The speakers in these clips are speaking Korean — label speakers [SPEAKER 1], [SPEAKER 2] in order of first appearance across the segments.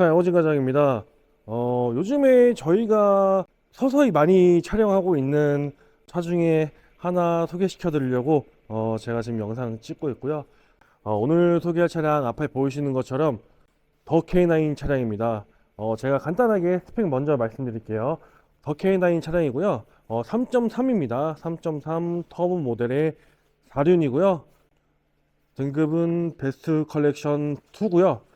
[SPEAKER 1] 축하의 오진 과장입니다. 어, 요즘에 저희가 서서히 많이 촬영하고 있는 차 중에 하나 소개시켜 드리려고 어, 제가 지금 영상 찍고 있고요. 어, 오늘 소개할 차량 앞에 보이시는 것처럼 더 K9 차량입니다. 어, 제가 간단하게 스펙 먼저 말씀드릴게요. 더 K9 차량이고요. 어, 3.3입니다. 3.3 터보 모델의 4륜이고요. 등급은 베스트 컬렉션 2고요.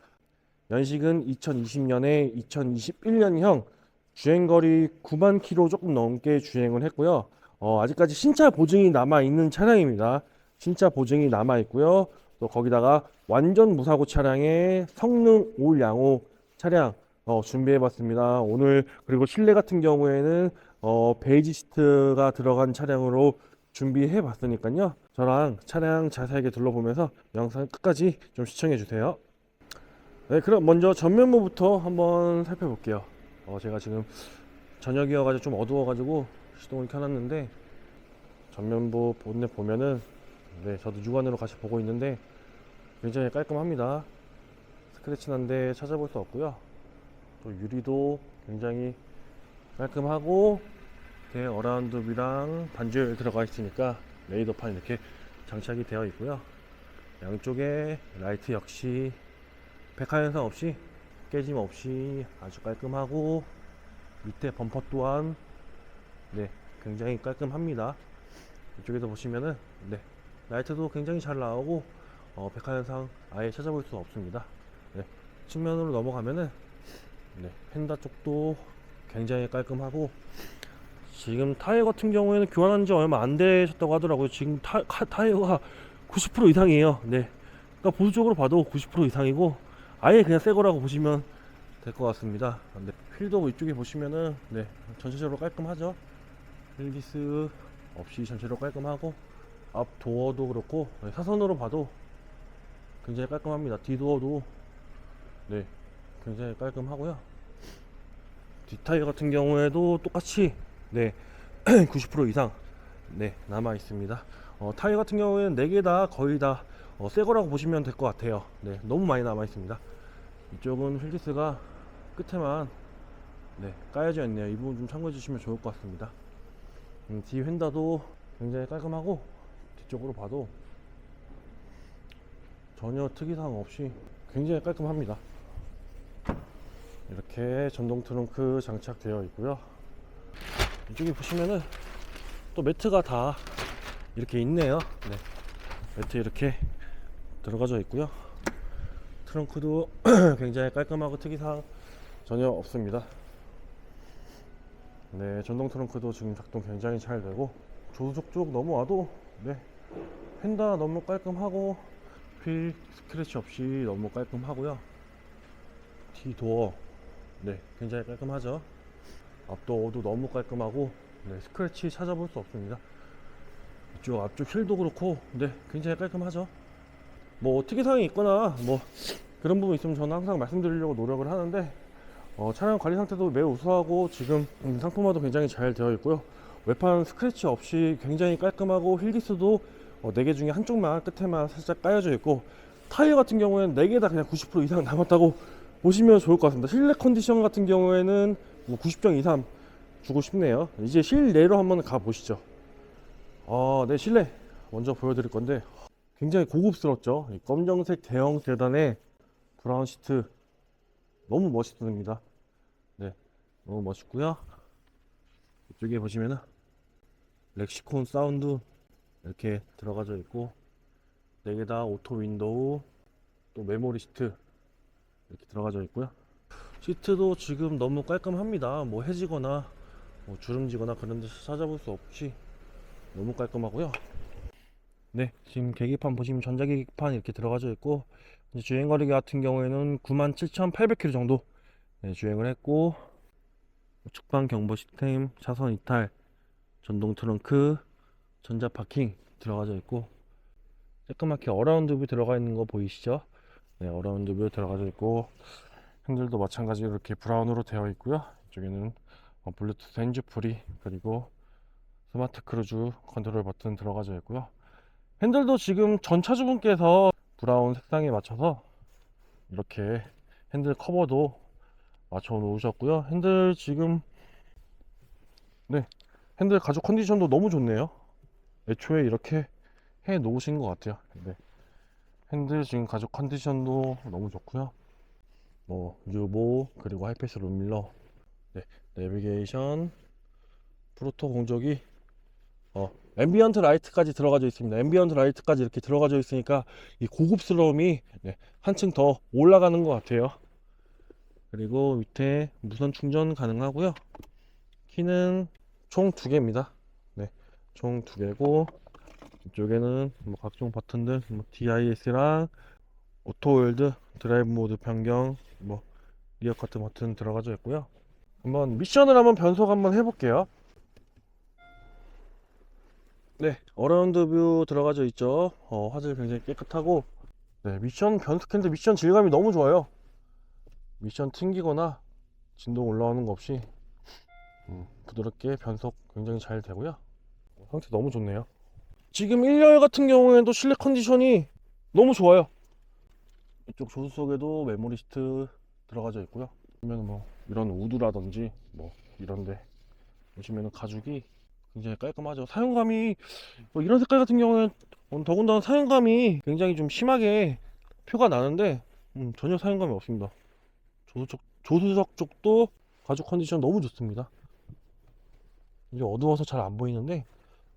[SPEAKER 1] 연식은 2020년에 2021년형 주행거리 9만 킬로 조금 넘게 주행을 했고요. 어, 아직까지 신차 보증이 남아 있는 차량입니다. 신차 보증이 남아 있고요. 또 거기다가 완전 무사고 차량의 성능 올 양호 차량 어, 준비해봤습니다. 오늘 그리고 실내 같은 경우에는 어, 베이지 시트가 들어간 차량으로 준비해봤으니까요. 저랑 차량 자세하게 둘러보면서 영상 끝까지 좀 시청해주세요. 네, 그럼 먼저 전면부부터 한번 살펴볼게요. 어, 제가 지금 저녁이어가지고 좀 어두워가지고 시동을 켜놨는데 전면부 본넷 보면은 네, 저도 육안으로 같이 보고 있는데 굉장히 깔끔합니다. 스크래치 난데 찾아볼 수 없고요. 또 유리도 굉장히 깔끔하고 대 어라운드 뷰랑 반주열 들어가 있으니까 레이더판 이렇게 장착이 되어 있고요. 양쪽에 라이트 역시 백화 현상 없이 깨짐 없이 아주 깔끔하고 밑에 범퍼 또한 네 굉장히 깔끔합니다. 이쪽에서 보시면은 네 라이트도 굉장히 잘 나오고 어, 백화 현상 아예 찾아볼 수 없습니다. 네 측면으로 넘어가면은 네 펜다 쪽도 굉장히 깔끔하고 지금 타이어 같은 경우에는 교환한 지 얼마 안 되셨다고 하더라고요. 지금 타, 카- 타이어가 90% 이상이에요. 네. 그러니까 보수적으로 봐도 90% 이상이고 아예 그냥 새 거라고 보시면 될 것 같습니다. 네. 휠도 이쪽에 보시면은 네 전체적으로 깔끔하죠. 휠기스 없이 전체로 깔끔하고 앞 도어도 그렇고 네, 사선으로 봐도 굉장히 깔끔합니다. 뒤도어도 네 굉장히 깔끔하고요. 뒷타이어 같은 경우에도 똑같이 네 90% 이상 네 남아 있습니다. 어, 타이어 같은 경우에는 4개 다 거의 다 어, 새 거라고 보시면 될 것 같아요. 네 너무 많이 남아 있습니다. 이쪽은 휠기스가 끝에만 네 까여져 있네요. 이 부분 좀 참고해 주시면 좋을 것 같습니다. 음, 뒤 휀다도 굉장히 깔끔하고 뒤쪽으로 봐도 전혀 특이사항 없이 굉장히 깔끔합니다. 이렇게 전동 트렁크 장착되어 있고요. 이쪽에 보시면은 또 매트가 다 이렇게 있네요. 네. 매트 이렇게 들어가져 있고요. 트렁크도 굉장히 깔끔하고 특이사항 전혀 없습니다. 네, 전동 트렁크도 지금 작동 굉장히 잘 되고 조수석 쪽 넘어와도 네, 펜다 너무 깔끔하고 휠 스크래치 없이 너무 깔끔하고요. 뒤 도어 네, 굉장히 깔끔하죠. 앞도어도 너무 깔끔하고 네, 스크래치 찾아볼 수 없습니다. 이쪽 앞쪽 휠도 그렇고 네, 굉장히 깔끔하죠. 뭐 특이사항이 있거나 뭐 그런 부분 있으면 저는 항상 말씀드리려고 노력을 하는데 어, 차량 관리 상태도 매우 우수하고 지금 음, 상품화도 굉장히 잘 되어 있고요. 외판 스크래치 없이 굉장히 깔끔하고 휠기스도 어, 4개 중에 한쪽만 끝에만 살짝 까여져 있고 타이어 같은 경우에는 4개 다 그냥 90% 이상 남았다고 보시면 좋을 것 같습니다. 실내 컨디션 같은 경우에는 뭐 90점 이상 주고 싶네요. 이제 실내로 한번 가 보시죠. 어, 네 실내 먼저 보여드릴 건데 굉장히 고급스럽죠. 이 검정색 대형 세단에 브라운 시트 너무 멋있습니다. 네, 너무 멋있고요. 이쪽에 보시면은 렉시콘 사운드 이렇게 들어가져 있고 네개다 오토 윈도우 또 메모리 시트 이렇게 들어가져 있고요. 시트도 지금 너무 깔끔합니다. 뭐 해지거나 뭐 주름지거나 그런 데서 찾아볼 수 없이 너무 깔끔하고요. 네, 지금 계기판 보시면 전자계기판 이렇게 들어가져 있고 이제 주행 거리 같은 경우에는 97,800km 정도 네, 주행을 했고 측방 경보 시스템, 차선 이탈, 전동 트렁크, 전자 파킹 들어가져 있고 조그맣게 어라운드 뷰 들어가 있는 거 보이시죠? 네, 어라운드 뷰 들어가져 있고 핸들도 마찬가지로 이렇게 브라운으로 되어 있고요. 이쪽에는 어, 블루투스 핸즈프리 그리고 스마트 크루즈 컨트롤 버튼 들어가져 있고요. 핸들도 지금 전 차주분께서 브라운 색상에 맞춰서 이렇게 핸들 커버도 맞춰 놓으셨고요. 핸들 지금 네 핸들 가죽 컨디션도 너무 좋네요. 애초에 이렇게 해 놓으신 것 같아요. 네. 핸들 지금 가죽 컨디션도 너무 좋고요. 뭐 유보 그리고 하이패스 룸밀러, 네 내비게이션, 프로토 공조기, 어 앰비언트 라이트까지 들어가져 있습니다. 앰비언트 라이트까지 이렇게 들어가져 있으니까 이 고급스러움이 네, 한층 더 올라가는 것 같아요. 그리고 밑에 무선 충전 가능하고요. 키는 총 두 개입니다. 네, 총 두 개고 이쪽에는 뭐 각종 버튼들, 뭐 DIS랑 오토월드, 드라이브 모드 변경, 뭐 리어 커트 버튼 들어가져 있고요. 한번 미션을 한번 변속 한번 해볼게요. 네, 어라운드 뷰 들어가져 있죠. 어, 화질 굉장히 깨끗하고, 네, 미션 변속했는데 미션 질감이 너무 좋아요. 미션 튕기거나 진동 올라오는 거 없이 음, 부드럽게 변속 굉장히 잘 되고요. 상태 너무 좋네요. 지금 1열 같은 경우에도 실내 컨디션이 너무 좋아요. 이쪽 조수석에도 메모리 시트 들어가져 있고요. 보면 뭐 이런 우드라든지 뭐 이런데 보시면은 가죽이 굉장히 깔끔하죠. 사용감이 뭐 이런 색깔 같은 경우는 어, 더군다나 사용감이 굉장히 좀 심하게 표가 나는데 음, 전혀 사용감이 없습니다. 조수석, 조수석 쪽도 가죽 컨디션 너무 좋습니다. 이제 어두워서 잘 안 보이는데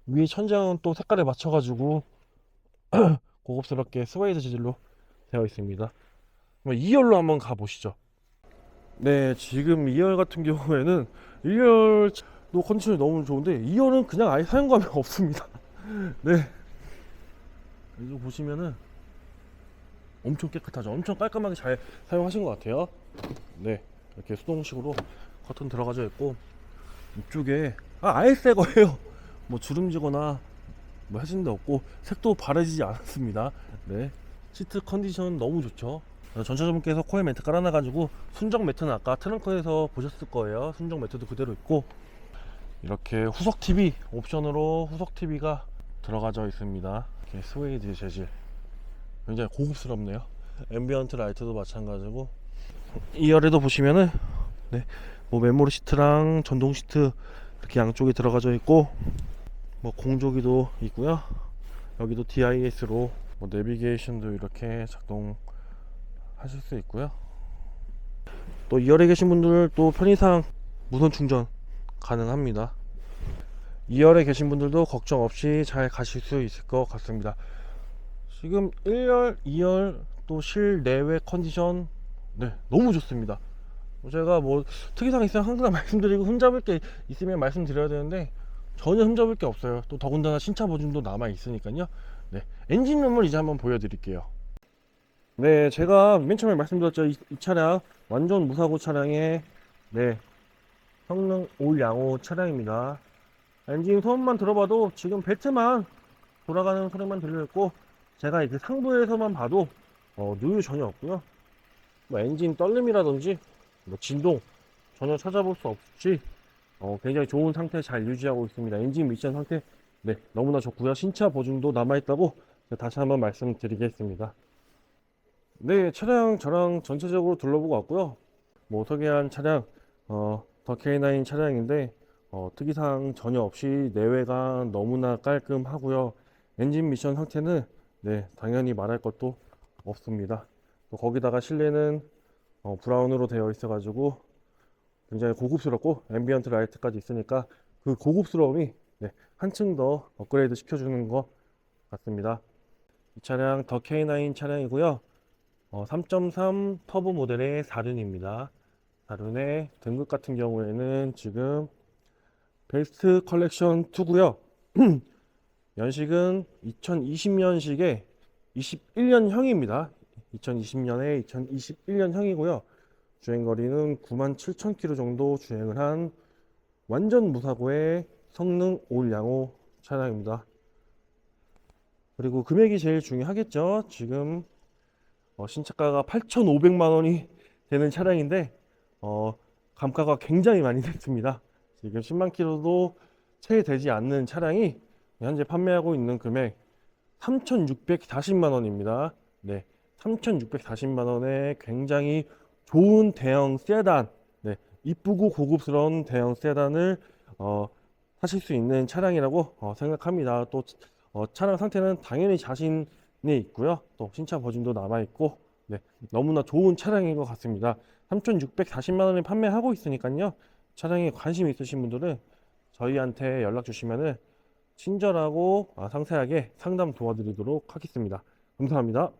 [SPEAKER 1] 위에 천장은 또 색깔에 맞춰가지고 고급스럽게 스웨이드 재질로 되어 있습니다. 2열로 한번 가보시죠. 네, 지금 2열 같은 경우에는 1열 도 컨디션이 너무 좋은데 2열은 그냥 아예 사용감이 없습니다. 네. 이거 보시면은 엄청 깨끗하죠. 엄청 깔끔하게 잘 사용하신 것 같아요. 네, 이렇게 수동식으로 커튼 들어가져 있고 이쪽에 아, 아예 새 거예요. 뭐 주름지거나 뭐 해진 데 없고 색도 바래지지 않았습니다. 네, 시트 컨디션 너무 좋죠. 어, 전차주분께서 코에 매트 깔아놔가지고 순정 매트는 아까 트렁크에서 보셨을 거예요. 순정 매트도 그대로 있고 이렇게 후석 TV 옵션으로 후석 TV가 들어가져 있습니다. 이렇게 스웨이드 재질 굉장히 고급스럽네요. 앰비언트 라이트도 마찬가지고 2열에도 보시면은 네, 뭐 메모리 시트랑 전동 시트 이렇게 양쪽에 들어가져 있고 뭐 공조기도 있고요. 여기도 DIS로 뭐 내비게이션도 이렇게 작동 하실 수 있고요. 또 2열에 계신 분들 또 편의상 무선 충전 가능합니다. 2열에 계신 분들도 걱정 없이 잘 가실 수 있을 것 같습니다. 지금 1열, 2열 또 실내외 컨디션 네 너무 좋습니다. 제가 뭐 특이사항 있으면 항상 말씀드리고 흠잡을 게 있으면 말씀드려야 되는데 전혀 흠잡을 게 없어요. 또 더군다나 신차 보증도 남아 있으니까요. 네 엔진룸을 이제 한번 보여드릴게요. 네 제가 맨 처음에 말씀드렸죠 이, 이 차량 완전 무사고 차량의 네 성능 올 양호 차량입니다. 엔진 소음만 들어봐도 지금 벨트만 돌아가는 소리만 들려있고 제가 이렇게 상부에서만 봐도 어, 누유 전혀 없고요. 뭐 엔진 떨림이라든지 뭐 진동 전혀 찾아볼 수 없이 어, 굉장히 좋은 상태 잘 유지하고 있습니다. 엔진 미션 상태 네 너무나 좋고요. 신차 보증도 남아있다고 다시 한번 말씀드리겠습니다. 네 차량 저랑 전체적으로 둘러보고 왔고요. 뭐 소개한 차량 어, 더 K9 차량인데 어, 특이사항 전혀 없이 내외가 너무나 깔끔하고요. 엔진 미션 상태는 네 당연히 말할 것도 없습니다. 또 거기다가 실내는 어, 브라운으로 되어 있어가지고 굉장히 고급스럽고 앰비언트 라이트까지 있으니까 그 고급스러움이 네, 한층 더 업그레이드 시켜주는 것 같습니다. 이 차량 더 K9 차량이고요. 어, 3.3 터보 모델의 4륜입니다. 4륜의 등급 같은 경우에는 지금 베스트 컬렉션 2고요. 연식은 2020년식의 21년형입니다. 2020년에 2021년형이고요. 주행거리는 97,000km 정도 주행을 한 완전 무사고의 성능 올 양호 차량입니다. 그리고 금액이 제일 중요하겠죠. 지금 어, 신차가가 8,500만 원이 되는 차량인데 어, 감가가 굉장히 많이 됐습니다. 지금 10만 킬로도 채 되지 않는 차량이 현재 판매하고 있는 금액 3,640만 원입니다. 네, 3,640만 원에 굉장히 좋은 대형 세단 이쁘고 고급스러운 대형 세단을 어, 타실 수 있는 차량이라고 어, 생각합니다. 또 어, 차량 상태는 당연히 자신이 있고요. 또 신차 버진도 남아 있고 네, 너무나 좋은 차량인 것 같습니다. 3,640만 원에 판매하고 있으니까요. 차량에 관심 있으신 분들은 저희한테 연락 주시면은 친절하고 아, 상세하게 상담 도와드리도록 하겠습니다. 감사합니다.